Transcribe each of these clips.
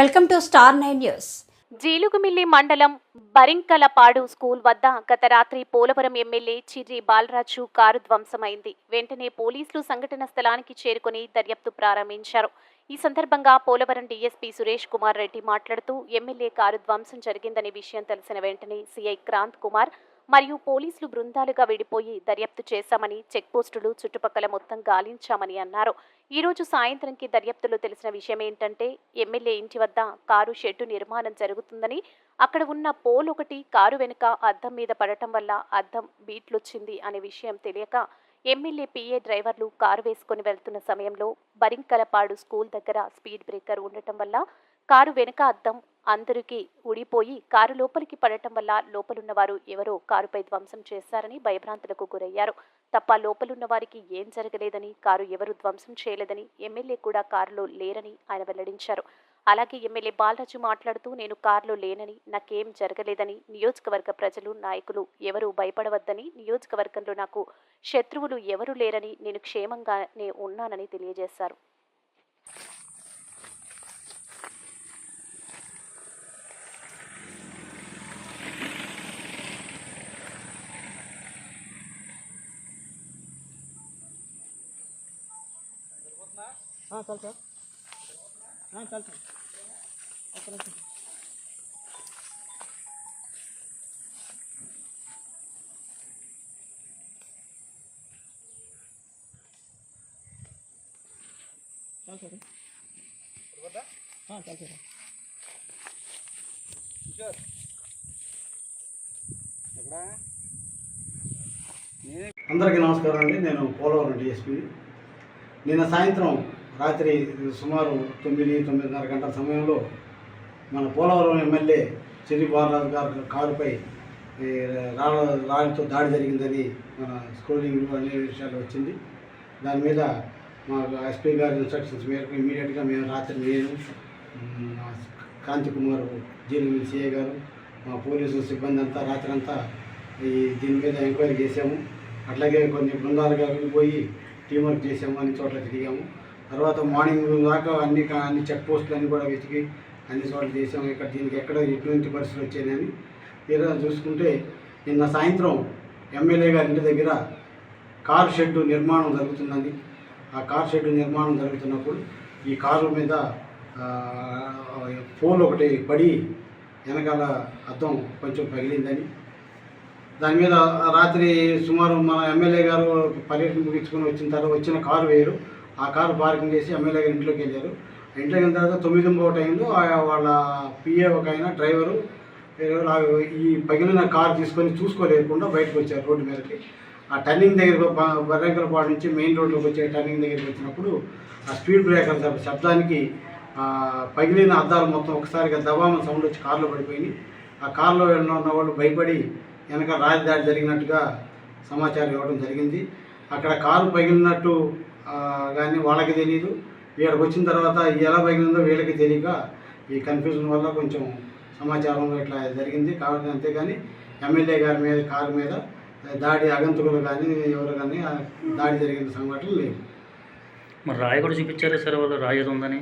Welcome to Star nine news. Jeelugumilli మండలం Barinkalapadu school వద్ద గత రాత్రి పోలవరం ఎమ్మెల్యే చిర్రి బాలరాజు కారు ధ్వంసమైంది. వెంటనే పోలీసులు సంఘటన స్థలానికి చేరుకుని దర్యాప్తు ప్రారంభించారు. ఈ సందర్భంగా పోలవరం డీఎస్పీ సురేష్ కుమార్ రెడ్డి మాట్లాడుతూ ఎమ్మెల్యే కారు ధ్వంసం జరిగిందనే విషయం తెలిసిన వెంటనే సీఐ క్రాంత్ కుమార్ మరియు పోలీసులు బృందాలుగా విడిపోయి దర్యాప్తు చేశామని చెక్పోస్టులు చుట్టుపక్కల మొత్తం గాలించామని అన్నారు. ఈ రోజు సాయంత్రంకి దర్యాప్తులో తెలిసిన విషయం ఏంటంటే ఎమ్మెల్యే ఇంటి వద్ద కారు షెడ్డు నిర్మాణం జరుగుతుందని అక్కడ ఉన్న పోల్ ఒకటి కారు వెనుక అద్దం మీద పడటం వల్ల అద్దం బీట్లొచ్చింది అనే విషయం తెలియక ఎమ్మెల్యే పిఏ డ్రైవర్లు కారు వేసుకుని వెళ్తున్న సమయంలో బరింకలపాడు స్కూల్ దగ్గర స్పీడ్ బ్రేకర్ ఉండటం వల్ల కారు వెనుక అద్దం అందరికీ ఊడిపోయి కారు లోపలికి పడటం వల్ల లోపలున్న వారు ఎవరో కారుపై ధ్వంసం చేశారని భయభ్రాంతులకు గురయ్యారు. తప్ప లోపలున్న వారికి ఏం జరగలేదని కారు ఎవరు ధ్వంసం చేయలేదని ఎమ్మెల్యే కూడా కారులో లేరని ఆయన వెల్లడించారు. అలాగే ఎమ్మెల్యే బాలరాజు మాట్లాడుతూ నేను కారులో లేనని నాకేం జరగలేదని నియోజకవర్గ ప్రజలు నాయకులు ఎవరు భయపడవద్దని నియోజకవర్గంలో నాకు శత్రువులు ఎవరు లేరని నేను క్షేమంగానే ఉన్నానని తెలియజేశారు. చాలు సార్ చాలు సార్ ఒక్క నిమిషం. చాలు సార్ చాలు సార్ అందరికీ నమస్కారం అండి. నేను పోలవరం డిఎస్పీ నిన్న సాయంత్రం రాత్రి సుమారు తొమ్మిది తొమ్మిదిన్నర గంటల సమయంలో మన పోలవరం ఎమ్మెల్యే చిరి బాలరాజు గారి కారుపై ఈ రాళ్ళతో దాడి జరిగిందని మన స్క్రోలింగ్ అనే విషయాలు వచ్చింది. దాని మీద మా ఎస్పీ గారి ఇన్స్ట్రక్షన్స్ మేరకు ఇమీడియట్గా మేము రాత్రి నేను కాంతి కుమార్ జైలు సిఐ గారు మా పోలీసు సిబ్బంది అంతా రాత్రి అంతా ఈ దీని మీద ఎంక్వైరీ చేసాము అట్లాగే కొన్ని బృందాలుగా వెళ్ళిపోయి టీం వర్క్ చేసాము అన్ని చోట్ల తిరిగాము. తర్వాత మార్నింగ్ దాకా అన్ని కా- అన్ని చెక్ పోస్టులు అన్నీ కూడా వెతికి అన్ని చోట్ల చేసాము ఇక్కడ దీనికి ఎక్కడ ఎటువంటి పరిస్థితులు వచ్చాయని ఈరోజు చూసుకుంటే నిన్న సాయంత్రం ఎమ్మెల్యే గారి ఇంటి దగ్గర కారు షెడ్డు నిర్మాణం జరుగుతుందని ఆ కారు షెడ్డు నిర్మాణం జరుగుతున్నప్పుడు ఈ కారు మీద ఫోన్ ఒకటి పడి వెనకాల అద్దం కొంచెం పగిలిందని. దాని మీద రాత్రి సుమారు మన ఎమ్మెల్యే గారు పర్యటన ముగించుకొని వచ్చిన తర్వాత వచ్చిన కారు వేరు. ఆ కారు పార్కింగ్ చేసి ఎమ్మెల్యే గారి ఇంట్లోకి వెళ్ళారు. ఇంట్లోకి వెళ్ళిన తర్వాత తొమ్మిది ఇంకో టైంలో ఆ- వాళ్ళ పిఏ ఒక ఆయన డ్రైవరు ఈ పగిలిన కారు తీసుకొని చూసుకోలేకుండా బయటకు వచ్చారు రోడ్డు మీదకి. ఆ టర్నింగ్ దగ్గర బర్రెంకలపాడు నుంచి మెయిన్ రోడ్లోకి వచ్చే టర్నింగ్ దగ్గరికి వచ్చినప్పుడు ఆ స్పీడ్ బ్రేకర్ శబ్దానికి పగిలిన అద్దాలు మొత్తం ఒకసారిగా దబామ సౌండ్ వచ్చి కారులో పడిపోయినాయి. ఆ కారులో వెళ్ళిన ఉన్న వాళ్ళు భయపడి వెనక రాజధాడి జరిగినట్టుగా సమాచారం ఇవ్వడం జరిగింది. అక్కడ కారు పగిలినట్టు కానీ వాళ్ళకి తెలియదు వీళ్ళకి వచ్చిన తర్వాత ఎలా పగిలిందో వీళ్ళకి తెలియక ఈ కన్ఫ్యూజన్ వల్ల కొంచెం సమాచారం ఇట్లా జరిగింది. కాబట్టి అంతేగాని ఎమ్మెల్యే గారి మీద కారు మీద దాడి అగంతుకులు కానీ ఎవరు కానీ దాడి జరిగిన సంఘటనలు లేవు. మరి రాయి కూడా చూపించారా సార్ వాళ్ళు? రాయి ఉందని?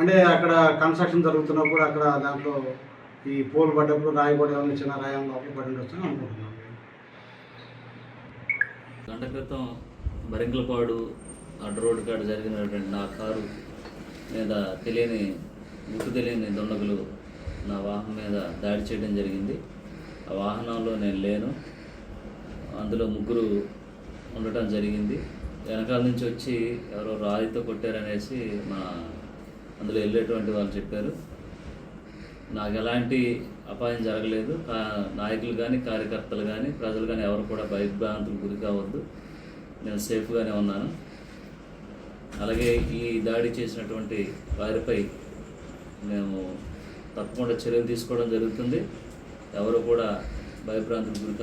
అంటే అక్కడ కన్స్ట్రక్షన్ జరుగుతున్నప్పుడు అక్కడ దాంట్లో ఈ పోల్ పడ్డప్పుడు రాయి కూడా ఏమైనా చిన్న రాయం లోపల పడి ఉండొచ్చు అని అనుకుంటున్నాను గంట క్రితం బరింకలపాడు అడ్డు రోడ్డు కాడ జరిగినటువంటి నా కారు మీద తెలియని గుర్తు తెలియని దుండగులు నా వాహనం మీద దాడి చేయడం జరిగింది. ఆ వాహనంలో నేను లేను. అందులో ముగ్గురు ఉండటం జరిగింది. వెనకాల నుంచి వచ్చి ఎవరో రాయితో కొట్టారనేసి మా అందులో వెళ్ళేటువంటి వాళ్ళు చెప్పారు. నాకు ఎలాంటి అపాయం జరగలేదు. నాయకులు కానీ కార్యకర్తలు కానీ ప్రజలు కానీ ఎవరు కూడా భయభ్రాంతులకు గురి కావద్దు. నేను సేఫ్గానే ఉన్నాను. అలాగే ఈ దాడి చేసినటువంటి వారిపై మేము తప్పకుండా చర్యలు తీసుకోవడం జరుగుతుంది. ఎవరు కూడా భయభ్రాంతులకు గురి